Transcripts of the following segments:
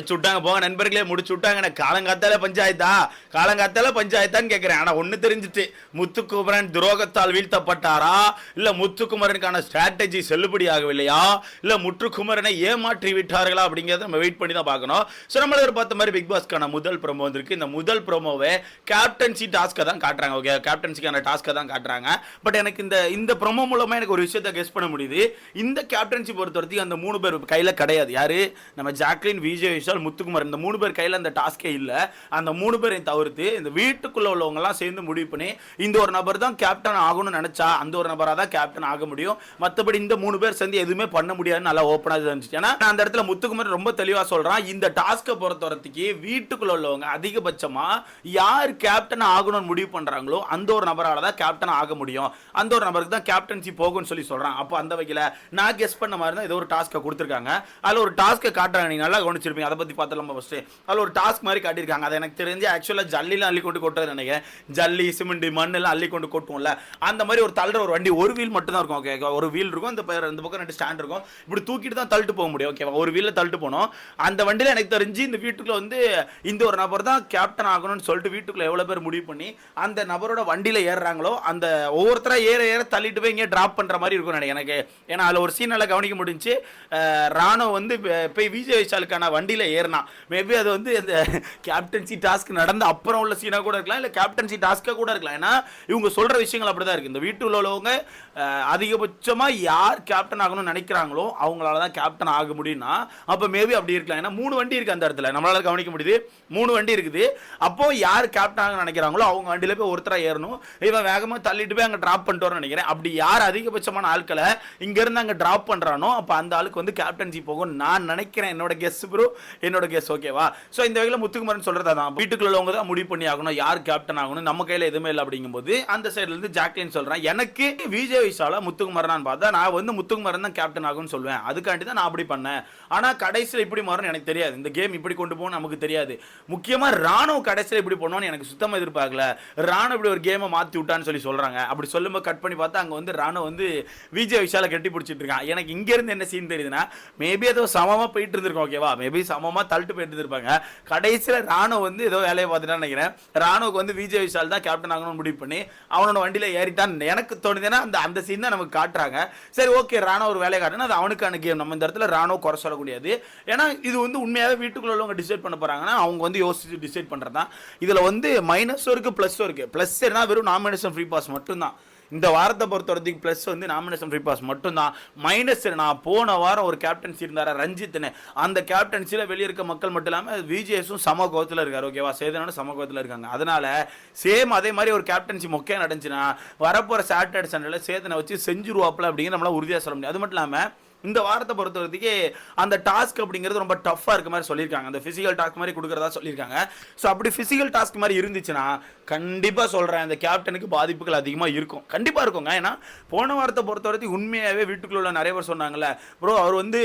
முடிச்சு விட்டாங்க போங்க நண்பர்களே முடிச்சு விட்டாங்க நான் காலங்காத்தால பஞ்சாயத்தா? காலங்காத்தால பஞ்சாயத்தான்னு கேட்குறேன் ஆனால் ஒன்று தெரிஞ்சிட்டு முத்துக்குமரன் துரோகத்தால் வீழ்த்தப்பட்டாரா? இல்லை முத்துக்குமரனுக்கான ஸ்ட்ராட்டஜி செல்லுபடி ஆகவில்லையா? இல்லை முற்றுக்குமரனை ஏமாற்றி விட்டார்களா? அப்படிங்கிறத நம்ம வெயிட் பண்ணி தான் பார்க்கணும். ஸோ நம்மள பார்த்த மாதிரி பிக் பாஸ்க்கான முதல் ப்ரோமோ வந்திருக்கு. இந்த முதல் ப்ரோமோவை கேப்டன்சி டாஸ்க்கை தான் காட்டுறாங்க ஓகே கேப்டன்சிக்கான டாஸ்க்கை தான் காட்டுறாங்க. பட் எனக்கு இந்த இந்த ப்ரோமோ மூலமா எனக்கு ஒரு விஷயத்தை கெஸ் பண்ண முடியுது. இந்த கேப்டன்சி பொறுத்த வரைக்கும் அந்த மூணு பேர் கையில் கிடையாது. யாரு? நம்ம ஜாக்லின் விஜய் விஷால் முத்துக்குமார். இந்த மூணு பேர் கையில் அந்த டாஸ்கே இல்லை. அந்த மூணு பேரை தவிர்த்து இந்த வீட்டுக்குள்ள உள்ளவங்கலாம் சேர்ந்து முடிவு பண்ணி இந்த ஒரு நபர் தான் கேப்டன் ஆகணும்னு நினைச்சா அந்த ஒரு நபராக தான் கேப்டன் ஆக முடியும். மற்றபடி இந்த மூணு பேர் சேர்ந்து எதுவுமே பண்ண முடியாதுன்னு நல்லா ஓப்பனாக இருந்துச்சு. ஏன்னா நான் அந்த இடத்துல முத்துக்குமார் ரொம்ப தெளிவாக சொல்றான் இந்த டாஸ்க்கை பொறுத்த வரத்துக்கு வீட்டுக்குள்ள உள்ளவங்க அதிகபட்சமாக யார் கேப்டன் ஆகணும்னு முடிவு பண்றாங்களோ அந்த ஒரு நபரால் தான் கேப்டன் ஆக முடியும். அந்த ஒரு நபருக்கு தான் கேப்டன்சி போகும்னு சொல்லி சொல்றான். அப்போ அந்த வகையில் நான் கெஸ் பண்ண மாதிரி தான் ஏதோ ஒரு டாஸ்க்கை கொடுத்துருக்காங்க. அதில் ஒரு டாஸ்க்கை காட்டுறாங்க. நீங்கள் நல்லா கவனிச்சிருப்பீங்க. அதை பற்றி பார்த்தலாம் ஃபஸ்ட்டு அதில் ஒரு டாஸ்க் மாதிரி காட்டியிருக்காங்க. அது எனக்கு தெரிஞ்சு ஆக்சுவலாக ஜல்லிலாம் அள்ளி கொண்டு கொட்டுறது நினைக்கிறேன். ஜல்லி சிமெண்ட் மண்ணெல்லாம் அள்ளி கொண்டு கொட்டுவோம்ல. அந்த மாதிரி ஒரு தள்ளுற ஒரு வண்டி ஒரு வீல் மட்டும் தான் இருக்கும் ஓகே ஒரு வீல் இருக்கும் இந்த பக்கம் இந்த பக்கம் ரெண்டு ஸ்டாண்ட் இருக்கும். இப்படி தூக்கிட்டு தான் தள்ளிட்டு போக முடியும். ஓகேவா ஒரு வீலில் தள்ளிட்டு போனோம். அந்த வண்டியில் எனக்கு தெரிஞ்சு இந்த வீட்டுக்குள்ள வந்து இந்த ஒரு நபர் தான் கேப்டன் ஆகணும்னு சொல்லிட்டு வீட்டுக்குள்ள எவ்வளோ பேர் முடிவு பண்ணி அந்த நபரோட வண்டியில் ஏறுறாங்களோ அந்த ஒவ்வொருத்தராக ஏற ஏற தள்ளிட்டு போய் இங்கே ட்ராப் பண்ணுற மாதிரி இருக்கும் நினைக்கிறேன் எனக்கு. ஏன்னா அதில் ஒரு சீன் நல்லா கவனிக்க முடிஞ்சு ராணுவம் வந்து போய் விஜய் விஷாலுக்கான வண்டியில் ஏறினான். மேபி அது வந்து அந்த கேப்டன்சி டாஸ்க் நடந்த அப்புறம் உள்ள சீனாக கூட இருக்கலாம் இல்லை கேப்டன்சி டாஸ்க்காக கூட இருக்கலாம். ஏன்னா இவங்க சொல்கிற விஷயங்கள் அப்படி தான் இருக்குது இந்த வீட்டில் உள்ளவங்க அதிகபட்சமாக யார் கேப்டன் ஆகணும்னு நினைக்கிறாங்களோ அவங்களால தான் கேப்டன் ஆக முடியும்னா அப்போ மேபி அப்படி இருக்கலாம். ஏன்னா மூணு வண்டி இருக்குது அந்த இடத்துல. நம்மளால் கவனிக்க முடியுது. மூணு வண்டி இருக்குது. அப்போ யார் கேப்டன் ஆக நினைக்கிறாங்களோ அவங்க வண்டியில் போய் ஒருத்தராக ஏறணும். இவன் வேகமாக தள்ளிட்டு போய் அங்கே ட்ராப் பண்ணிட்டு வரணும்னு நினைக்கிறேன். அப்படி யார் அதிகபட்சமான ஆட்களை இங்கேருந்து அங்கே ட்ராப் பண்ணுறானோ அப்போ அந்த ஆளுக்கு வந்து கேப்டன்சி போகும் நான் நினைக்கிறேன். என்னோட கெஸ் ப்ரோ என்னோட கேஸ் ஓகேவா ஸோ இந்த வகையில் முத்துக்குமரன் சொல்றது தான். வீட்டுக்குள்ள தான் முடிவு பண்ணி ஆகணும் யார் கேப்டன் ஆகணும் நம்ம கையில் எதுவுமே இல்லை அப்படிங்கும்போது அந்த சைட்லேருந்து ஜாக்லின் சொல்கிறேன் எனக்கு விஜய் விஷால முத்துக்குமரனான்னு பார்த்தா நான் வந்து முத்துக்குமரன் தான் கேப்டன் ஆகும்னு சொல்லுவேன் அதுக்காண்டி தான் நான் அப்படி பண்ணேன். ஆனால் கடைசியில் இப்படி மாறும்னு எனக்கு தெரியாது. இந்த கேம் இப்படி கொண்டு போகணும் நமக்கு தெரியாது. முக்கியமாக ராணுவ கடைசியில் இப்படி பண்ணுவான்னு எனக்கு சுத்தமாக எதிர்பார்க்கல. ராணுவ இப்படி ஒரு கேமை மாற்றி விட்டான்னு சொல்லி சொல்கிறாங்க அப்படி சொல்லும்போது கட் பண்ணி பார்த்தா அங்கே வந்து ராணுவ வந்து விஜய் விஷால கட்டி பிடிச்சிட்டு இருக்கான். எனக்கு இங்கேருந்து என்ன சீன் தெரியுதுன்னா மேபி ஏதோ சமமாக போயிட்டு இருந்திருக்கோம் ஓகேவா மேபி சமமாக தள்ளிட்டு போயிட்டு இருப்பாங்க கடைசியில் ராணுவ வந்து ஏதோ வேலையை பார்த்துட்டான்னு நினைக்கிறேன். ராணுவுக்கு வந்து விஜய் விஷால் தான் கேப்டன் ஆகணும்னு முடிவு பண்ணி அவனோட வண்டியில் ஏறிட்டான். எனக்கு தோணுதுன்னா அந்த அந்த சீன் தான் நமக்கு காட்டுறாங்க. சரி ஓகே ராணுவ ஒரு வேலையை காட்டுனா அது அவனுக்கான கேம் நம்ம இந்த இடத்துல ராணுவ குறை சொல்லக்கூடியது. ஏன்னா இது வந்து உண்மையாகவே வீட்டுக்குள்ள உள்ளவங்க டிசைட் பண்ண போகிறாங்கன்னா அவங்க வந்து யோசிச்சு டிசைட் பண்ணுறது தான் இதில் வந்து மைனஸும் இருக்குது ப்ளஸ்ஸும் இருக்குது ப்ளஸ் என்ன வெறும் நாமினேஷன் ஃப்ரீ பாஸ் மட்டும்தான். இந்த வாரத்தை பொறுத்த வரைக்கும் ப்ளஸ் வந்து நாமினேஷன் ஃப்ரீ பாஸ் மட்டும்தான். மைனஸ் நான் போன வாரம் ஒரு கேப்டன்சி இருந்தார்? ரஞ்சித்னு அந்த கேப்டன்சியில் வெளியே இருக்க மக்கள் மட்டும் இல்லாமல் விஜேஸும் சம கோவத்தில் இருக்கார். ஓகேவா சேதனான சம கோவத்தில் இருக்காங்க. அதனால் சேம் அதே மாதிரி ஒரு கேப்டன்சி மொக்கையாக நடந்துச்சுன்னா வரப்போகிற சாட்டர்டே சண்டேல சேதனை வச்சு செஞ்சுருவாப்பில் அப்படிங்கிற நம்மளால் உறுதியாக சொல்ல முடியும் அது மட்டும் இல்லாமல் இந்த வாரத்தை பொறுத்த வரைக்கும் அந்த டாஸ்க் அப்படிங்கிறது ரொம்ப டஃப்பாக இருக்க மாதிரி சொல்லியிருக்காங்க. அந்த ஃபிசிக்கல் டாஸ்க் மாதிரி கொடுக்குறதா சொல்லியிருக்காங்க. ஸோ அப்படி ஃபிசிக்கல் டாஸ்க் மாதிரி இருந்துச்சுன்னா கண்டிப்பாக சொல்கிறேன் அந்த கேப்டனுக்கு பாதிப்புகள் அதிகமாக இருக்கும். கண்டிப்பாக இருக்குங்க. ஏன்னா போன வாரத்தை பொறுத்த வரைக்கும் உண்மையாகவே வீட்டுக்குள்ள உள்ள நிறைய பேர் சொன்னாங்கல்ல ப்ரோ அவர் வந்து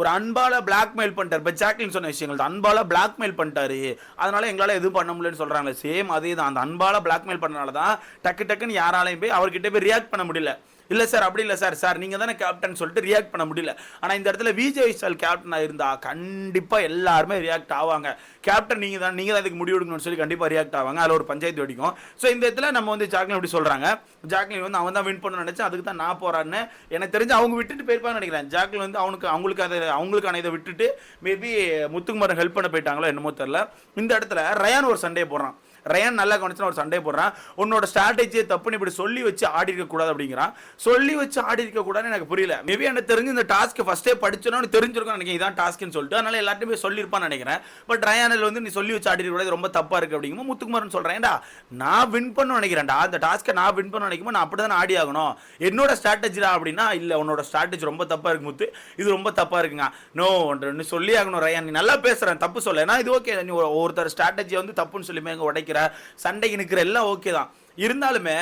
ஒரு அன்பால பிளாக்மெயில் பண்ணிட்டார். இப்போ ஜாக்லின் சொன்ன விஷயங்கள் தான். அன்பால பிளாக்மெயில் பண்ணிட்டாரு. அதனால எங்களால் எதுவும் பண்ண முடியலன்னு சொல்கிறாங்களே சேம் அதே தான் அந்த அன்பால பிளாக்மெயில் பண்ணனால தான் டக்கு டக்குன்னு யாராலையும் போய் அவர்கிட்ட போய் ரியாக்ட் பண்ண முடியல. இல்லை சார் அப்படி இல்லை சார் சார் நீங்கள் தானே கேப்டன் சொல்லிட்டு ரியாக்ட் பண்ண முடியல. ஆனால் இந்த இடத்துல விஜய் விஷால் கேப்டனாக இருந்தா கண்டிப்பாக எல்லாருமே ரியாக்ட் ஆவாங்க. கேப்டன் நீங்கள் தான் நீங்கள் தான் இதுக்கு முடிவிடுக்கணும்னு சொல்லி கண்டிப்பாக ரியாக்ட் ஆவாங்க. அதில் ஒரு பஞ்சாயத்து வெடிக்கும். ஸோ இந்த இடத்துல நம்ம வந்து ஜாக்லின் அப்படி சொல்கிறாங்க ஜாக்லின் வந்து அவன் தான் வின் பண்ணணும்னு நினச்சி அதுக்கு தான் நான் போகிறான்னு எனக்கு தெரிஞ்சு அவங்க விட்டுட்டு போயிருப்பான்னு நினைக்கிறேன். ஜாக்லின் வந்து அவனுக்கு அவங்களுக்கு அதை அவங்களுக்கான இதை விட்டுட்டு மேபி முத்துக்குமாரன் ஹெல்ப் பண்ண போயிட்டாங்களோ என்னமோ தெரில இந்த இடத்துல ரயான் ஒரு சண்டே போடுறான். ரயான் நல்லா கவனிச்சுனா ஒரு சண்டை போடுறான். உன்னோட ஸ்ட்ராட்டஜியை தப்புன்னு இப்படி சொல்லி வச்சு ஆடி இருக்கக்கூடாது அப்படிங்கிறான். சொல்லி வச்சு ஆடி இருக்கக்கூடாதுன்னு எனக்கு புரியல. மேபி எனக்கு தெரிஞ்சு இந்த டாஸ்க்கு ஃபஸ்ட்டே படிச்சோன்னு தெரிஞ்சிருக்கும் நினைக்கிறேன். இதான் டாஸ்க்னு சொல்லிட்டு. அதனால எல்லாத்தையும் போய் சொல்லியிருப்பான்னு நினைக்கிறேன். பட் ரயானில் வந்து நீ சொல்லி வச்சு ஆடி இருக்கக்கூடாது ரொம்ப தப்பாக இருக்குது அப்படிங்கும்போது முத்துக்குமார்னு சொல்கிறேன் ஏன்டா நான் வின் பண்ண நினைக்கிறேன்டா. அந்த டாஸ்க்கை நான் வின் பண்ண நினைக்கும்போது நான் அப்படி தான் ஆடி ஆகணும்? என்னோட ஸ்ட்ராட்டஜிடா அப்படின்னா இல்லை உன்னோட ஸ்ட்ராட்டஜி ரொம்ப தப்பாக இருக்கு முத்து. இது ரொம்ப தப்பாக இருக்குங்க. நோ ஒன்று சொல்லி ஆகணும் ரயான். நீ நல்லா பேசுகிறேன் தப்பு சொல்ல. ஏன்னா இது ஓகே நீ ஒருத்தர் ஸ்ட்ராட்டஜி வந்து தப்புன்னு சொல்லி எங்க உடைக்கிற சண்டைக்கு நிற்கிற எல்லாம் ஓகே தான். இருந்தாலுமே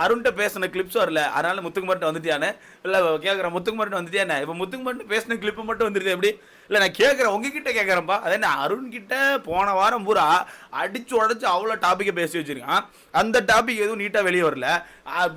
அருண்கிட்ட பேசின கிளிப்ஸ் வரல. அதனால முத்துக்குமார்ட்ட வந்துட்டியானே? இல்லை கேட்குறேன் முத்துக்குமார்ட்ட வந்துட்டியானே? இப்போ முத்துக்குமார்ட்ட பேசின கிளிப்பு மட்டும் வந்துருது எப்படி? இல்லை நான் கேட்குறேன் உங்ககிட்ட கேட்குறேன்ப்பா அதே நான் அருண்கிட்ட போன வாரம் பூரா அடிச்சு உடச்சு அவ்வளோ டாப்பிக்கை பேசி வச்சிருக்கான். அந்த டாபிக் எதுவும் நீட்டாக வெளியே வரல.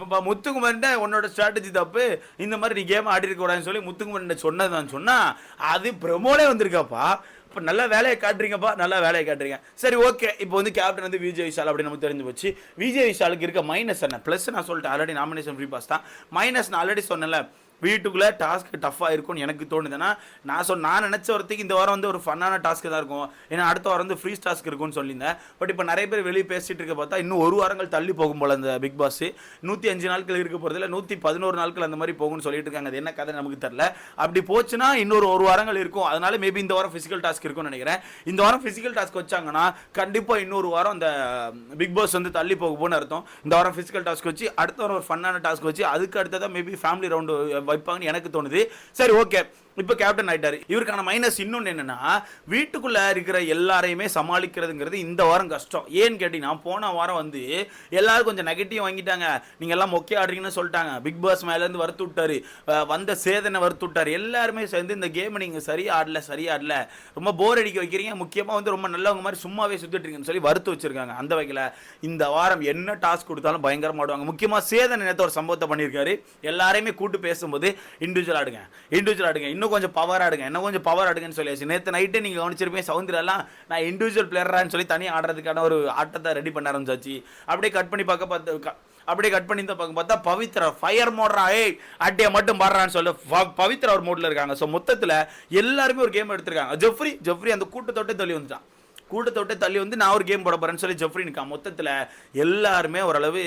இப்போ முத்துக்குமார்ட்ட உன்னோட ஸ்ட்ராட்டஜி தப்பு. இந்த மாதிரி நீ கேம் ஆடி இருக்க கூடாதுன்னு சொல்லி முத்துக்குமார்ட்ட சொன்னது நான் சொன்னால் அது ப்ரமோலே வந்திருக்காப்பா. இப்போ நல்ல வேலையை காட்டுறீங்கப்பா நல்ல வேலையை காட்டுறீங்க. சரி ஓகே இப்போ வந்து கேப்டன் வந்து விஜய் விஷால் அப்படின்னு நமக்கு தெரிஞ்சு போச்சு. விஜய் விஷாலுக்கு இருக்க மைனஸ் என்ன? ப்ளஸ் நான் சொல்லிட்டேன் ஆல்ரெடி நாமினேஷன் ஃப்ரீ பாஸ் தான். மைனஸ் நான் ஆல்ரெடி சொன்னேன்ல வீட்டுக்குள்ளே டாஸ்க் டஃப்பாக இருக்கும்னு எனக்கு தோணுதுன்னா நான் சொன்ன நான் நினச்ச வரத்துக்கு இந்த வாரம் வந்து ஒரு ஃபன்னான டாஸ்க்கு தான் இருக்கும். ஏன்னா அடுத்த வாரம் வந்து ஃப்ரீ டாஸ்க் இருக்கும்னு சொல்லியிருந்தேன். பட் இப்போ நிறைய பேர் வெளியே பேசிகிட்டு இருக்க பார்த்தா இன்னும் ஒரு வாரங்கள் தள்ளி போகும் போல் அந்த பிக் பாஸ் நூற்றி அஞ்சு நாட்கள் இருக்க போகிறதில்ல நூற்றி பதினோரு நாட்கள் அந்த மாதிரி போகும்னு சொல்லிட்டு இருக்காங்க. அது என்ன கதை நமக்கு தெரில அப்படி போச்சுன்னா இன்னொரு ஒரு வாரங்கள் இருக்கும். அதனால மேபி இந்த வாரம் ஃபிசிக்கல் டாஸ்க் இருக்கும்னு நினைக்கிறேன். இந்த வாரம் ஃபிசிக்கல் டாஸ்க் வச்சாங்கன்னா கண்டிப்பாக இன்னொரு வாரம் அந்த பிக் பாஸ் வந்து தள்ளி போக போகணும்னு அர்த்தம். இந்த வாரம் ஃபிசிக்கல் டாஸ்க் வச்சு அடுத்த வாரம் ஒரு ஃபன்னான டாஸ்க் வச்சு அதுக்கு அடுத்ததான் மேபி ஃபேமிலி ரவுண்டு வைப்பாங்கன்னு எனக்கு தோணுது. சரி ஓகே. இப்போ கேப்டன் ஆயிட்டாரு. இவருக்கான மைனஸ் இன்னொன்று என்னன்னா வீட்டுக்குள்ள இருக்கிற எல்லாரையுமே சமாளிக்கிறதுங்கிறது இந்த வாரம் கஷ்டம். ஏன்னு கேட்டீங்கன்னா போன வாரம் வந்து எல்லாரும் கொஞ்சம் நெகட்டிவ் வாங்கிட்டாங்க. நீங்க எல்லாம் மொக்கே ஆடுறீங்கன்னு சொல்லிட்டாங்க. பிக் பாஸ் மேலேருந்து வறுத்து விட்டாரு. வந்த சேதனை வறுத்து விட்டாரு. எல்லாருமே சேர்ந்து இந்த கேம் நீங்க சரியா ஆடல சரியா ஆடல. ரொம்ப போர் அடிக்க வைக்கிறீங்க. முக்கியமாக வந்து ரொம்ப நல்லவங்க மாதிரி சும்மாவே சுத்திட்டு சொல்லி வறுத்து வச்சிருக்காங்க. அந்த வகையில் இந்த வாரம் என்ன டாஸ்க் கொடுத்தாலும் பயங்கரமாக ஆடுவாங்க. முக்கியமாக சேதனை நேரத்தை ஒரு சம்பவத்தை பண்ணியிருக்காரு. எல்லாரையுமே கூட்டு பேசும்போது இண்டிவிஜுவல் ஆடுங்க. இண்டிவிஜுவல் ஆடுங்க. இன்னும் கொஞ்சம் பவர் ஆடுங்க இன்னும் கொஞ்சம் பவர் ஆடுங்கன்னு சொல்லியாச்சு. நேற்று நைட்டு நீங்கள் கவனிச்சிருப்பேன் சவுந்தரெல்லாம் நான் இண்டிவிஜுவல் பிளேயரான்னு சொல்லி தனியாக ஆடுறதுக்கான ஒரு ஆட்டத்தை ரெடி பண்ண ஆரம்பிச்சாச்சு. அப்படியே கட் பண்ணி பார்க்க பார்த்து க- அப்படியே கட் பண்ணி தான் பார்க்க பார்த்தா பவித்ரா ஃபயர் மோடுறா ஏய் அட்டியை மட்டும் பாடுறான்னு சொல்லி. ப- பவித்ரா ஒரு மோட்டில் இருக்காங்க. ஸோ மொத்தத்தில் எல்லாருமே ஒரு கேம் எடுத்திருக்காங்க. ஜெஃப்ரி ஜெஃப்ரி அந்த கூட்டத்தோட்டே தள்ளி வந்துட்டான். கூட்டத்தோட்டே தள்ளி வந்து நான் ஒரு கேம் போட போகிறேன்னு சொல்லி ஜெஃப்ரி நிற்கான் மொத்தத்தில் எல்லாருமே ஓரளவு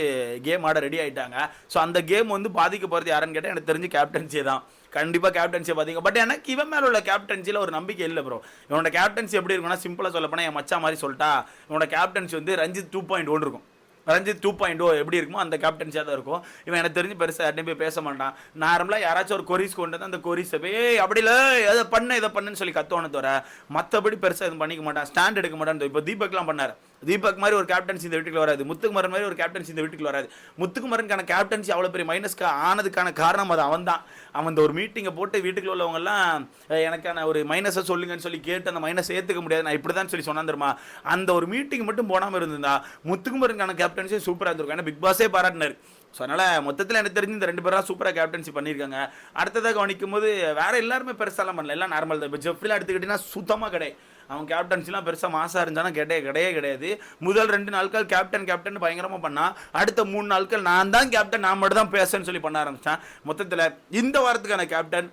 கேம் ஆட ரெடி ஆகிட்டாங்க ஸோ அந்த கேம் வந்து பாதிக்க போகிறது யாருன்னு கேட்டால் எனக்கு தெரிஞ்சு கேப்டன்சி தான். கண்டிப்பாக கேப்டன்சியை பார்த்தீங்க பட் எனக்கு இவன் மேலே உள்ள கேப்டன்சியில் ஒரு நம்பிக்கை இல்லை ப்ரோ இவனோட கேப்டன்சி எப்படி இருக்கும்னா சிம்பிளாக சொல்ல போனால் என் மச்சா மாதிரி சொல்லிட்டா இவனோட கேப்டன்சி வந்து ரஞ்சித் டூ பாயிண்ட் ஒன் இருக்கும். ரஞ்சித் டூ பாயிண்ட் ஓ எப்படி இருக்குமோ அந்த கேப்டன்சியாக தான் இருக்கும். இவன் எனக்கு தெரிஞ்சு பெருசாக யார்ட்டையும் போய் பேச மாட்டான். நார்மலாக யாராச்சும் ஒரு கொரிஸ் கொண்டு வந்து அந்த கொரிஸை போய் அப்படி இல்லை எதை பண்ண இதை பண்ணுன்னு சொல்லி கத்தோன்னு தவிர மற்றபடி பெருசாக எதுவும் பண்ணிக்க மாட்டான். ஸ்டாண்ட் எடுக்க மாட்டான் இப்போ தீபக்லாம் பண்ணார். தீபக் மாதிரி ஒரு கேப்டன்சி இந்த வீட்டுக்கு வராது. முத்துக்குமரன் மாதிரி ஒரு கேப்டன்சி இந்த வீட்டுக்கு வராது. முத்துக்குமரனுக்கான கேப்டன்சி அவ்வளோ பெரிய மைனஸ்க்கு ஆனதுக்கான காரணம் அது அவன் தான் அவன் இந்த ஒரு மீட்டிங்கை போட்டு வீட்டுக்குள்ள உள்ளவங்கெல்லாம் எனக்கான ஒரு மைனஸை சொல்லுங்கன்னு சொல்லி கேட்டு அந்த மைனஸ் ஏற்றுக்க முடியாது. நான் இப்படி தான் சொல்லி சொன்னா தெரியுமா? அந்த ஒரு மீட்டிங் மட்டும் போடாமல் இருந்திருந்தா முத்துக்குமரனுக்கான கேப்டன்சி சூப்பராக இருந்திருக்கும். ஏன்னா பிக் பாஸே பாராட்டினார். ஸோ அதனால் மொத்தத்தில் எனக்கு தெரிஞ்சு இந்த ரெண்டு பேரும் சூப்பராக கேப்டன்சி பண்ணியிருக்காங்க. அடுத்ததாக கவனிக்கும் போது வேற எல்லாருமே பெருசாலாம் பண்ணல. எல்லாம் நார்மல் தான். இப்போ ஜெஃப்ரிலாம் எடுத்துக்கிட்டிங்கன்னா சுத்தமாக கிடையாது. அவன் கேப்டன்சிலாம் பெருசாக மாசாக இருந்தானா? கிடையாது கிடையவே கிடையாது. முதல் ரெண்டு நாட்கள் கேப்டன் கேப்டன் பயங்கரமாக பண்ணான் அடுத்த மூணு நாட்கள் நான் தான் கேப்டன் நான் மட்டும் தான் பேசுறேன்னு சொல்லி பண்ண ஆரம்பிச்சான். மொத்தத்தில் இந்த வாரத்துக்கான கேப்டன்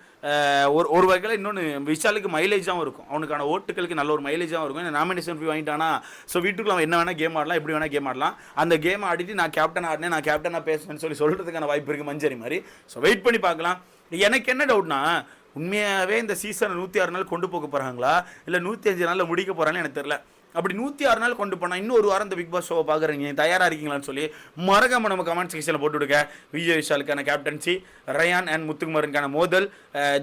ஒரு ஒரு வகையில் இன்னொன்று விஷாலுக்கு மைலேஜாகவும் இருக்கும். அவனுக்கான ஓட்டுகளுக்கு நல்ல ஒரு மைலேஜாகவும் இருக்கும். நாமினேஷன் போய் வாங்கிட்டானா ஸோ வீட்டுக்குள்ள அவன் என்ன வேணால் கேம் ஆடலாம் எப்படி வேணால் கேம் ஆடலாம். அந்த கேம் ஆடிட்டு நான் கேப்டன் ஆடினேன் நான் கேப்டனாக பேசுவேன்னு சொல்லி சொல்கிறதுக்கான வாய்ப்பு இருக்குது மஞ்சரி மாதிரி. ஸோ வெயிட் பண்ணி பார்க்கலாம். எனக்கு என்ன டவுட்னா உண்மையாகவே இந்த சீசனை நூற்றி ஆறு நாள் கொண்டு போக போகிறாங்களா இல்லை நூற்றி அஞ்சு நாளில் முடிக்க போகிறாங்கன்னு எனக்கு தெரில அப்படி நூற்றி ஆறு நாள் கொண்டு போனால் இன்னும் ஒரு வாரம் இந்த பிக் பாஸ் ஷோவை பார்க்குறீங்க தயாராக இருக்கீங்களான்னு சொல்லி மறக்காம நம்ம கமெண்ட் செக்ஷனில் போட்டு விடுங்க. விஜய் விஷாலுக்கான கேப்டன்சி ரயான் அண்ட் முத்துக்குமரனுக்கான மோதல்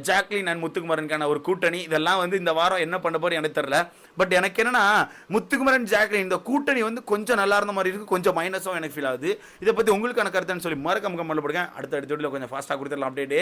ஜாக்லின் அண்ட் முத்துக்குமரனுக்கான ஒரு கூட்டணி. இதெல்லாம் வந்து இந்த வாரம் என்ன பண்ண போகிறோம் எனக்கு தெரில பட் எனக்கு என்னன்னா முத்துக்குமரன் ஜாக்லின் இந்த கூட்டணி வந்து கொஞ்சம் நல்லா இருந்த மாதிரி இருக்குது கொஞ்சம் மைனஸும் எனக்கு ஃபீல் ஆகுது. இதை பற்றி உங்களுக்கான கருத்துன்னு சொல்லி மறக்காம கமெண்ட் போடுங்க. அடுத்த அடுத்த கொஞ்சம் ஃபாஸ்ட்டாக கொடுத்துடலாம் அப்டேட்டு